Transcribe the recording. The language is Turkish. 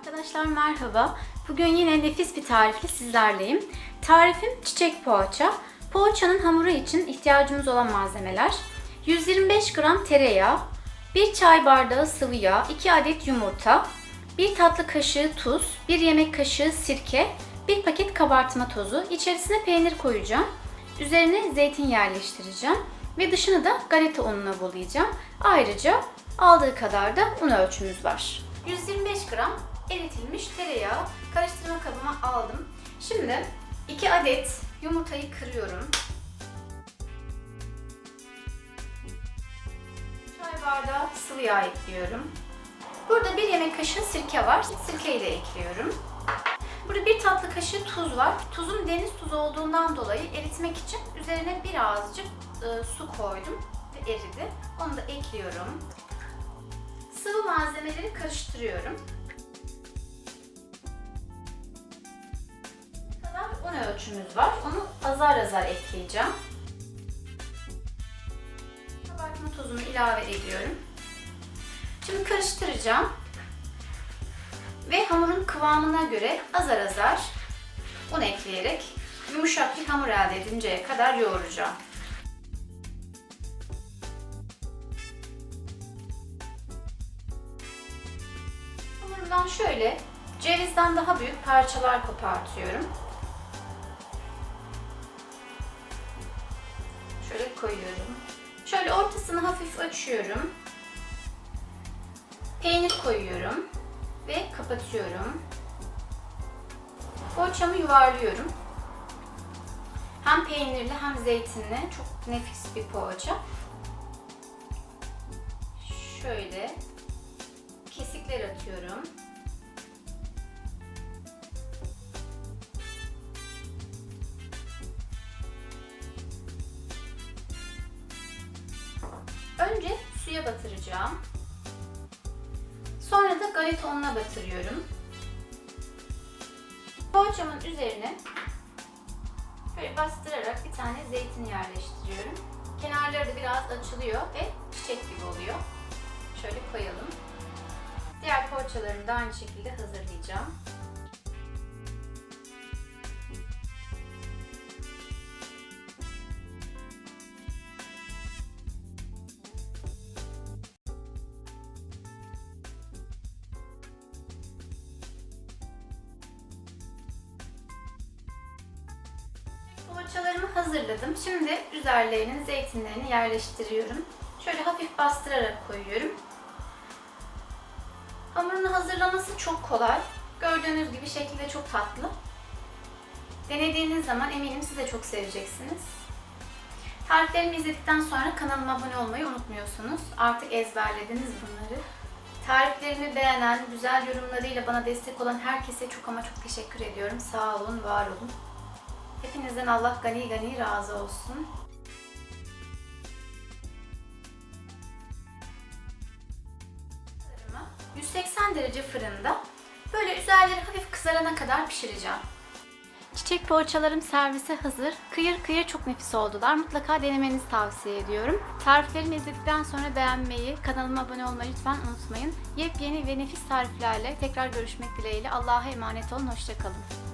Arkadaşlar merhaba. Bugün yine nefis bir tarifle sizlerleyim. Tarifim çiçek poğaça. Poğaçanın hamuru için ihtiyacımız olan malzemeler 125 gram tereyağı, 1 çay bardağı sıvı yağ, 2 adet yumurta, 1 tatlı kaşığı tuz, 1 yemek kaşığı sirke, 1 paket kabartma tozu. İçerisine peynir koyacağım. Üzerine zeytin yerleştireceğim ve dışını da galeta ununa bulayacağım. Ayrıca aldığı kadar da un ölçümüz var. 125 gram eritilmiş tereyağı karıştırma kabıma aldım. Şimdi 2 adet yumurtayı kırıyorum. Çay bardağı sıvı yağ ekliyorum. Burada bir yemek kaşığı sirke var. Sirkeyi de ekliyorum. Burada bir tatlı kaşığı tuz var. Tuzum deniz tuzu olduğundan dolayı eritmek için üzerine birazcık e, su koydum ve eridi. Onu da ekliyorum. Sıvı malzemeleri karıştırıyorum. Ölçümüz var. Onu azar azar ekleyeceğim. Kabartma tozunu ilave ediyorum. Şimdi karıştıracağım. Ve hamurun kıvamına göre azar azar un ekleyerek yumuşak bir hamur elde edinceye kadar yoğuracağım. Hamurdan şöyle cevizden daha büyük parçalar kopartıyorum. Koyuyorum. Şöyle ortasını hafif açıyorum. Peynir koyuyorum ve kapatıyorum. Poğaçamı yuvarlıyorum. Hem peynirli hem zeytinli çok nefis bir poğaça. Şöyle kesikler atıyorum. Önce suya batıracağım. Sonra da galeta ununa batırıyorum. Poğaçamın üzerine böyle bastırarak bir tane zeytin yerleştiriyorum. Kenarları da biraz açılıyor ve çiçek gibi oluyor. Şöyle koyalım. Diğer poğaçalarımı da aynı şekilde hazırlayacağım. Poğaçalarımı hazırladım. Şimdi üzerlerine zeytinlerini yerleştiriyorum. Şöyle hafif bastırarak koyuyorum. Hamurunu hazırlaması çok kolay. Gördüğünüz gibi şekli de çok tatlı. Denediğiniz zaman eminim siz de çok seveceksiniz. Tariflerimi izledikten sonra kanalıma abone olmayı unutmuyorsunuz. Artık ezberlediniz bunları. Tariflerimi beğenen, güzel yorumlarıyla bana destek olan herkese çok ama çok teşekkür ediyorum. Sağ olun, var olun. Hepinizden Allah gani gani razı olsun. Fırınımı 180 derece fırında böyle üzerleri hafif kızarana kadar pişireceğim. Çiçek poğaçalarım servise hazır. Kıyır kıyır çok nefis oldular. Mutlaka denemenizi tavsiye ediyorum. Tariflerimi izledikten sonra beğenmeyi, kanalıma abone olmayı lütfen unutmayın. Yepyeni ve nefis tariflerle tekrar görüşmek dileğiyle. Allah'a emanet olun. Hoşçakalın.